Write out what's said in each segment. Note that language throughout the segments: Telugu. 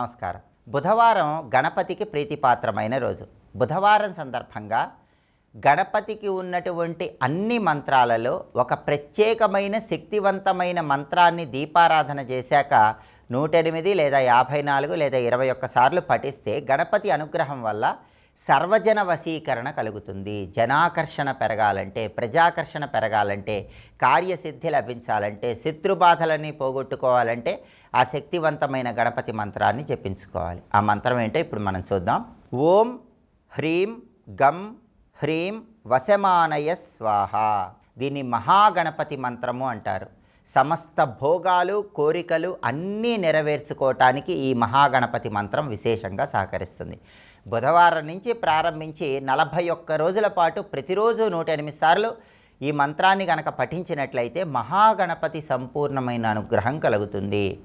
నమస్కారం. బుధవారం గణపతికి ప్రీతిపాత్రమైన రోజు. బుధవారం సందర్భంగా గణపతికి ఉన్నటువంటి అన్ని మంత్రాలలో ఒక ప్రత్యేకమైన శక్తివంతమైన మంత్రాన్ని దీపారాధన చేశాక నూట ఎనిమిది లేదా యాభై నాలుగు లేదా ఇరవై ఒక్క సార్లు పఠిస్తే గణపతి అనుగ్రహం వల్ల సర్వజన వశీకరణ కలుగుతుంది. జనాకర్షణ పెరగాలంటే ప్రజాకర్షణ పెరగాలంటే కార్యసిద్ధి లభించాలంటే శత్రుబాధలన్నీ పోగొట్టుకోవాలంటే ఆ శక్తివంతమైన గణపతి మంత్రాన్ని జపించుకోవాలి. ఆ మంత్రం ఏంటో ఇప్పుడు మనం చూద్దాం. ఓం హ్రీం గం హ్రీం వశమానయ స్వాహ. దీన్ని మహాగణపతి మంత్రము అంటారు. సమస్త భోగాలు కోరికలు అన్నీ నెరవేర్చుకోవటానికి ఈ మహాగణపతి మంత్రం విశేషంగా సహకరిస్తుంది. బుధవారం నుంచి ప్రారంభించి నలభై ఒక్క రోజుల పాటు ప్రతిరోజు నూట ఎనిమిది సార్లు ఈ మంత్రాన్ని గనక పఠించినట్లయితే మహాగణపతి సంపూర్ణమైన అనుగ్రహం కలుగుతుంది.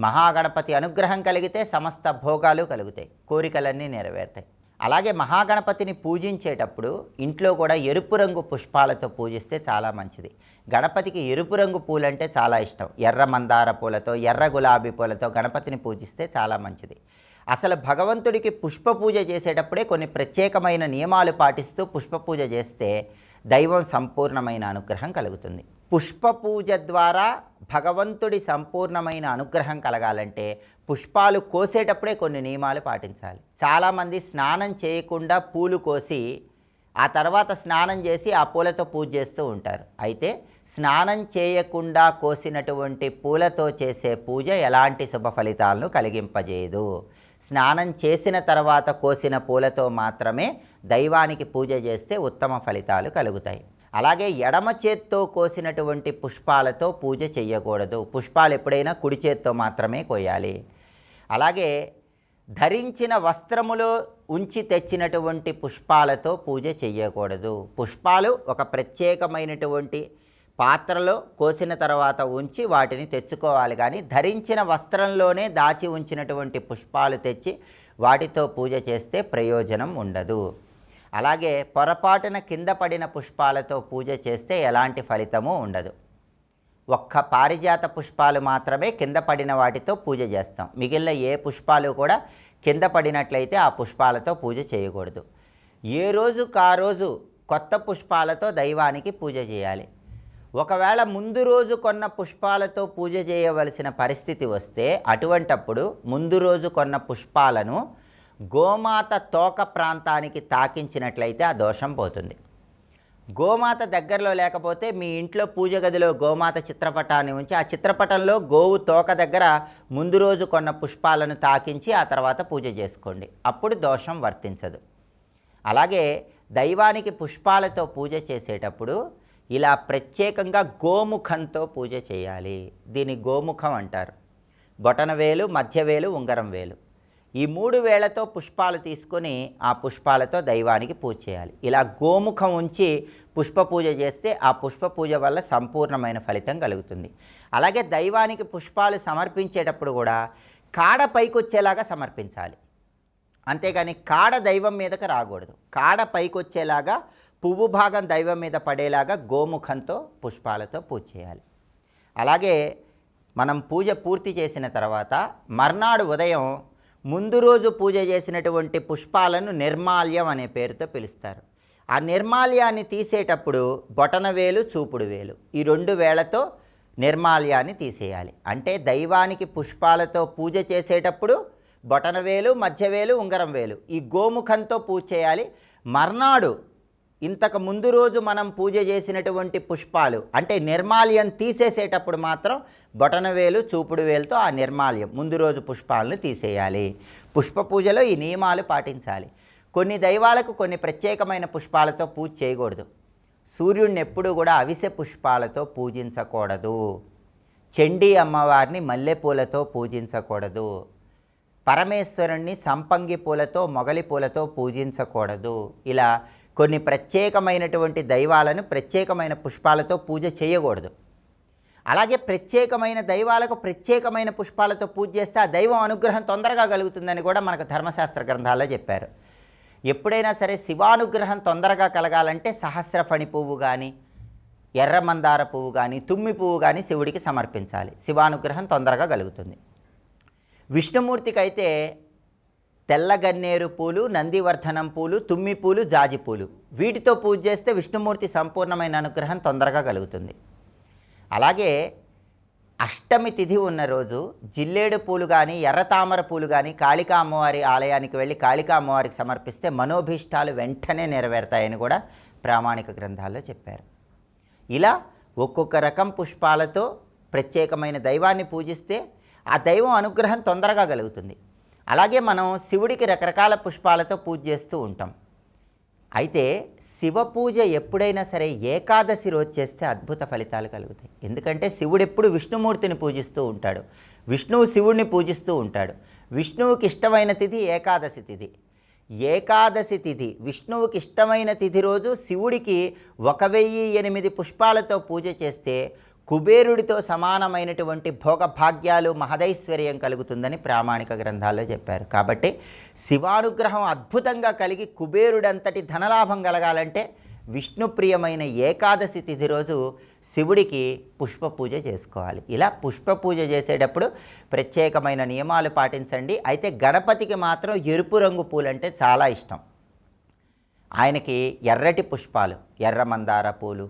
మహాగణపతి అనుగ్రహం కలిగితే సమస్త భోగాలు కలుగుతాయి. కోరికలన్నీ నెరవేరుతాయి. అలాగే మహాగణపతిని పూజించేటప్పుడు ఇంట్లో కూడా ఎరుపు రంగు పుష్పాలతో పూజిస్తే చాలా మంచిది. గణపతికి ఎరుపు రంగు పూలంటే చాలా ఇష్టం. ఎర్ర మందార పూలతో ఎర్ర గులాబీ పూలతో గణపతిని పూజిస్తే చాలా మంచిది. అసలు భగవంతుడికి పుష్ప పూజ చేసేటప్పుడే కొన్ని ప్రత్యేకమైన నియమాలు పాటిస్తూ పుష్ప పూజ చేస్తే దైవం సంపూర్ణమైన అనుగ్రహం కలుగుతుంది. పుష్ప పూజ ద్వారా భగవంతుడి సంపూర్ణమైన అనుగ్రహం కలగాలంటే పుష్పాలు కోసేటప్పుడే కొన్ని నియమాలు పాటించాలి. చాలామంది స్నానం చేయకుండా పూలు కోసి ఆ తర్వాత స్నానం చేసి ఆ పూలతో పూజ చేస్తూ ఉంటారు. అయితే స్నానం చేయకుండా కోసినటువంటి పూలతో చేసే పూజ ఎలాంటి శుభ ఫలితాలను కలిగింపజేయదు. స్నానం చేసిన తర్వాత కోసిన పూలతో మాత్రమే దైవానికి పూజ చేస్తే ఉత్తమ ఫలితాలు కలుగుతాయి. అలాగే ఎడమ చేత్తో కోసినటువంటి పుష్పాలతో పూజ చేయకూడదు పుష్పాలు ఎప్పుడైనా కుడి చేత్తో మాత్రమే కోయాలి. అలాగే ధరించిన వస్త్రములో ఉంచి తెచ్చినటువంటి పుష్పాలతో పూజ చేయకూడదు పుష్పాలు ఒక ప్రత్యేకమైనటువంటి పాత్రలో కోసిన తర్వాత ఉంచి వాటిని తెచ్చుకోవాలి. కానీ ధరించిన వస్త్రంలోనే దాచి ఉంచినటువంటి పుష్పాలు తెచ్చి వాటితో పూజ చేస్తే ప్రయోజనం ఉండదు. అలాగే పొరపాటున కింద పడిన పుష్పాలతో పూజ చేస్తే ఎలాంటి ఫలితము ఉండదు. ఒక్క పారిజాత పుష్పాలు మాత్రమే కింద పడిన వాటితో పూజ చేస్తాం. మిగిలిన ఏ పుష్పాలు కూడా కింద పడినట్లయితే ఆ పుష్పాలతో పూజ చేయకూడదు. ఏ రోజు కా రోజు కొత్త పుష్పాలతో దైవానికి పూజ చేయాలి. ఒకవేళ ముందు రోజు కొన్న పుష్పాలతో పూజ చేయవలసిన పరిస్థితి వస్తే అటువంటప్పుడు ముందు రోజు కొన్న పుష్పాలను గోమాత తోక ప్రాంతానికి తాకించినట్లయితే ఆ దోషం పోతుంది. గోమాత దగ్గరలో లేకపోతే మీ ఇంట్లో పూజ గదిలో గోమాత చిత్రపటాన్ని ఉంచి ఆ చిత్రపటంలో గోవు తోక దగ్గర ముందు రోజు కొన్న పుష్పాలను తాకించి ఆ తర్వాత పూజ చేసుకోండి. అప్పుడు దోషం వర్తించదు. అలాగే దైవానికి పుష్పాలతో పూజ చేసేటప్పుడు ఇలా ప్రత్యేకంగా గోముఖంతో పూజ చేయాలి. దీని గోముఖం అంటారు. బొటనవేలు మధ్యవేలు ఉంగరం వేలు. ఈ మూడు వేలతో పుష్పాలు తీసుకొని ఆ పుష్పాలతో దైవానికి పూజ చేయాలి. ఇలా గోముఖం ఉంచి పుష్ప పూజ చేస్తే ఆ పుష్ప పూజ వల్ల సంపూర్ణమైన ఫలితం కలుగుతుంది. అలాగే దైవానికి పుష్పాలు సమర్పించేటప్పుడు కూడా కాడ పైకొచ్చేలాగా సమర్పించాలి. అంతేగాని కాడ దైవం మీదకి రాకూడదు. కాడ పైకొచ్చేలాగా పువ్వు భాగం దైవం మీద పడేలాగా గోముఖంతో పుష్పాలతో పూజ చేయాలి. అలాగే మనం పూజ పూర్తి చేసిన తర్వాత మర్నాడు ఉదయం ముందు రోజు పూజ చేసినటువంటి పుష్పాలను నిర్మాల్యం అనే పేరుతో పిలుస్తారు. ఆ నిర్మాల్యాన్ని తీసేటప్పుడు బొటనవేలు చూపుడు వేలు ఈ రెండు వేలతో నిర్మాల్యాన్ని తీసేయాలి. అంటే దైవానికి పుష్పాలతో పూజ చేసేటప్పుడు బొటనవేలు మధ్యవేలు ఉంగరం వేలు ఈ గోముఖంతో పూజ చేయాలి. మర్నాడు ఇంతకు ముందు రోజు మనం పూజ చేసినటువంటి పుష్పాలు అంటే నిర్మాల్యం తీసేసేటప్పుడు మాత్రం బొటనవేలు చూపుడు వేలుతో ఆ నిర్మాల్యం ముందు రోజు పుష్పాలను తీసేయాలి. పుష్ప పూజలో ఈ నియమాలు పాటించాలి. కొన్ని దైవాలకు కొన్ని ప్రత్యేకమైన పుష్పాలతో పూజ చేయకూడదు. సూర్యుడిని ఎప్పుడూ కూడా అవిసె పుష్పాలతో పూజించకూడదు. చండీ అమ్మవారిని మల్లెపూలతో పూజించకూడదు. పరమేశ్వరుణ్ణి సంపంగి పూలతో మొగలి పూలతో పూజించకూడదు. ఇలా కొన్ని ప్రత్యేకమైనటువంటి దైవాలను ప్రత్యేకమైన పుష్పాలతో పూజ చేయకూడదు. అలాగే ప్రత్యేకమైన దైవాలకు ప్రత్యేకమైన పుష్పాలతో పూజ చేస్తే ఆ దైవం అనుగ్రహం తొందరగా కలుగుతుందని కూడా మనకు ధర్మశాస్త్ర గ్రంథాల్లో చెప్పారు. ఎప్పుడైనా సరే శివానుగ్రహం తొందరగా కలగాలంటే సహస్రఫణి పువ్వు కానీ ఎర్ర మందార పువ్వు కానీ తుమ్మి పువ్వు కానీ శివుడికి సమర్పించాలి. శివానుగ్రహం తొందరగా కలుగుతుంది. విష్ణుమూర్తికి అయితే తెల్లగన్నేరు పూలు నందివర్ధనం పూలు తుమ్మి పూలు జాజి పూలు. వీటితో పూజ చేస్తే విష్ణుమూర్తి సంపూర్ణమైన అనుగ్రహం తొందరగా కలుగుతుంది. అలాగే అష్టమి తిథి ఉన్న రోజు జిల్లేడు పూలు కానీ ఎర్ర తామర పూలు కానీ కాళికా అమ్మవారి ఆలయానికి వెళ్ళి కాళికా అమ్మవారికి సమర్పిస్తే మనోభీష్టాలు వెంటనే నెరవేరుతాయని కూడా ప్రామాణిక గ్రంథాల్లో చెప్పారు. ఇలా ఒక్కొక్క రకం పుష్పాలతో ప్రత్యేకమైన దైవాన్ని పూజిస్తే ఆ దైవం అనుగ్రహం తొందరగా కలుగుతుంది. అలాగే మనం శివుడికి రకరకాల పుష్పాలతో పూజ చేస్తూ ఉంటాం. అయితే శివ పూజ ఎప్పుడైనా సరే ఏకాదశి రోజు చేస్తే అద్భుత ఫలితాలు కలుగుతాయి. ఎందుకంటే శివుడు ఎప్పుడు విష్ణుమూర్తిని పూజిస్తూ ఉంటాడు. విష్ణువు శివుడిని పూజిస్తూ ఉంటాడు. విష్ణువుకి ఇష్టమైన తిథి ఏకాదశి తిథి. ఏకాదశి తిథి విష్ణువుకి ఇష్టమైన తిథి రోజు శివుడికి ఒక వెయ్యి ఎనిమిది పుష్పాలతో పూజ చేస్తే కుబేరుడితో సమానమైనటువంటి భోగభాగ్యాలు మహదైశ్వర్యం కలుగుతుందని ప్రామాణిక గ్రంథాల్లో చెప్పారు. కాబట్టి శివానుగ్రహం అద్భుతంగా కలిగి కుబేరుడంతటి ధనలాభం కలగాలంటే విష్ణుప్రియమైన ఏకాదశి తిథి రోజు శివుడికి పుష్ప పూజ చేసుకోవాలి. ఇలా పుష్ప పూజ చేసేటప్పుడు ప్రత్యేకమైన నియమాలు పాటించండి. అయితే గణపతికి మాత్రం ఎరుపు రంగు పూలంటే చాలా ఇష్టం. ఆయనకి ఎర్రటి పుష్పాలు ఎర్ర మందార పూలు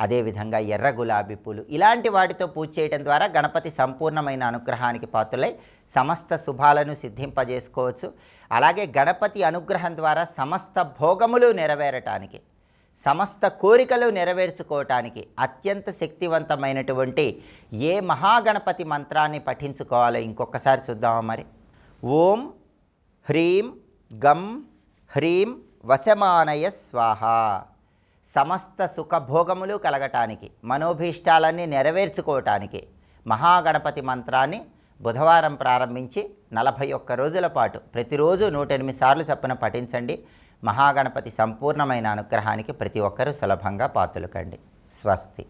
అదేవిధంగా ఎర్ర గులాబీ పూలు. ఇలాంటి వాటితో పూజ చేయడం ద్వారా గణపతి సంపూర్ణమైన అనుగ్రహానికి పాత్రులై సమస్త శుభాలను సిద్ధింపజేసుకోవచ్చు. అలాగే గణపతి అనుగ్రహం ద్వారా సమస్త భోగములు నెరవేరటానికి సమస్త కోరికలు నెరవేర్చుకోవటానికి అత్యంత శక్తివంతమైనటువంటి ఏ మహాగణపతి మంత్రాన్ని పఠించుకోవాలో ఇంకొకసారి చూద్దామా మరి. ఓం హ్రీం గం హ్రీం వశమానయ స్వాహ. సమస్త సుఖభోగములు కలగటానికి మనోభీష్టాలన్నీ నెరవేర్చుకోవటానికి మహాగణపతి మంత్రాన్ని బుధవారం ప్రారంభించి నలభై ఒక్క రోజుల పాటు ప్రతిరోజు నూట ఎనిమిది సార్లు చప్పున పఠించండి. మహాగణపతి సంపూర్ణమైన అనుగ్రహానికి ప్రతి ఒక్కరూ సులభంగా పాతులకండి స్వస్తి.